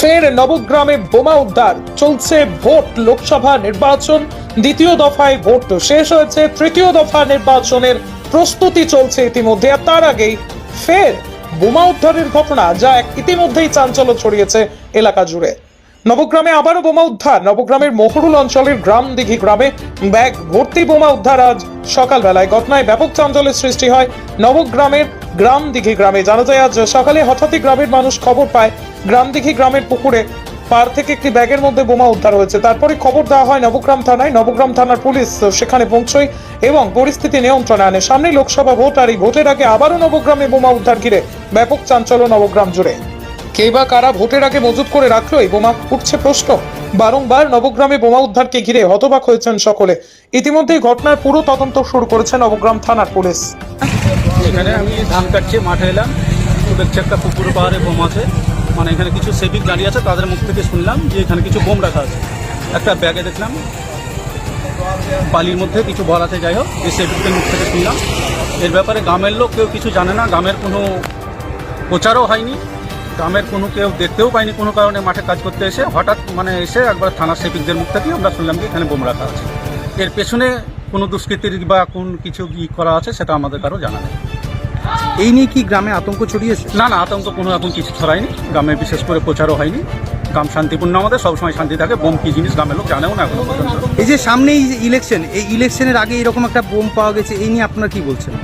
ফের নবগ্রামে বোমা উদ্ধার। চলছে ভোট লোকসভা নির্বাচন। দ্বিতীয় দফায় ভোট শেষ হয়েছে। তৃতীয় দফা নির্বাচনের প্রস্তুতি চলছে ইতিমধ্যে। আর তার আগেই ফের বোমা উদ্ধারের ঘটনা, যা এক ইতিমধ্যেই চাঞ্চল্য ছড়িয়েছে এলাকা জুড়ে। নবগ্রামে আবারও বোমা উদ্ধার। নবগ্রামের মহরুল অঞ্চলের গ্রাম দিঘি গ্রামে ব্যাগ ভর্তি বোমা উদ্ধার আজ সকালবেলায়। ঘটনায় ব্যাপক চাঞ্চল্যের সৃষ্টি হয়। নবগ্রামের গ্রাম দিঘি গ্রামে। জানা যায় আজ সকালে হঠাৎই গ্রামের মানুষ খবর পায়, গ্রাম দিঘি গ্রামের পুকুরে পার থেকে একটি ব্যাগের মধ্যে বোমা উদ্ধার হয়েছে। তারপরে খবর দেওয়া হয় নবগ্রাম থানায়। নবগ্রাম থানার পুলিশ সেখানে পৌঁছয় এবং পরিস্থিতি নিয়ন্ত্রণে আনে। সামনে লোকসভা ভোট আর এই ভোটের আগে আবারও নবগ্রামে বোমা উদ্ধার ঘিরে ব্যাপক চাঞ্চল্য নবগ্রাম জুড়ে। কে বা কারা ভোটের আগে মজুত করে রাখল এই বোমা? উঠছে প্রশ্ন। বারংবার নবগ্রামে বোমা উদ্ধারকে ঘিরে হতবাক হয়েছেন সকলে। ইতিমধ্যেই ঘটনার পুরো তদন্ত শুরু করেছে নবগ্রাম থানার পুলিশ। এখানে আমি ধান কাটছি, মাঠে এলাম। দেখছি একটা পুকুর পাহাড়ে বোম আছে মানে এখানে কিছু সেভিক দাঁড়িয়ে আছে, তাদের মুখ থেকে শুনলাম যে এখানে কিছু বোম রাখা আছে। একটা ব্যাগে দেখলাম, বালির মধ্যে কিছু ভর আছে যাই হোক, এই সেভিকদের মুখ থেকে শুনলাম। এর ব্যাপারে গ্রামের লোক কেউ কিছু জানে না, গ্রামের কোনো প্রচারও হয়নি। গ্রামের কোনো কেউ দেখতেও পাইনি কোনো কারণে মাঠে কাজ করতে এসে। হঠাৎ মানে এসে একবার থানার সেভিকদের মুখ থেকে আমরা শুনলাম যে এখানে বোম রাখা আছে এর পেছনে কোনো দুষ্কৃতির বা কোন কিছু ই করা আছে সেটা আমাদের কারও জানা নেই। এই নিয়ে কি গ্রামে আতঙ্ক ছড়িয়েছে না না আতঙ্ক কোনো রকম কিছু ছড়ায়নি। গ্রামে বিশেষ করে প্রচারও হয়নি। গ্রাম শান্তিপূর্ণ আমাদের সবসময় শান্তি থাকে বোম কি জিনিস গ্রামের লোক জানেও না এখনও পর্যন্ত। এই যে সামনেই ইলেকশন এই ইলেকশনের আগে এরকম একটা বোম পাওয়া গেছে এই নিয়ে আপনারা কি বলছেন?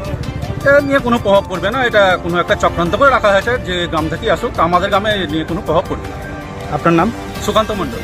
এটা নিয়ে কোনো প্রভাব পড়বে না এটা কোনো একটা চক্রান্ত করে রাখা হয়েছে যে গ্রাম থেকেই আসুক আমাদের গ্রামে নিয়ে কোনো প্রভাব পড়বে না। আপনার নাম? সুকান্ত মণ্ডল।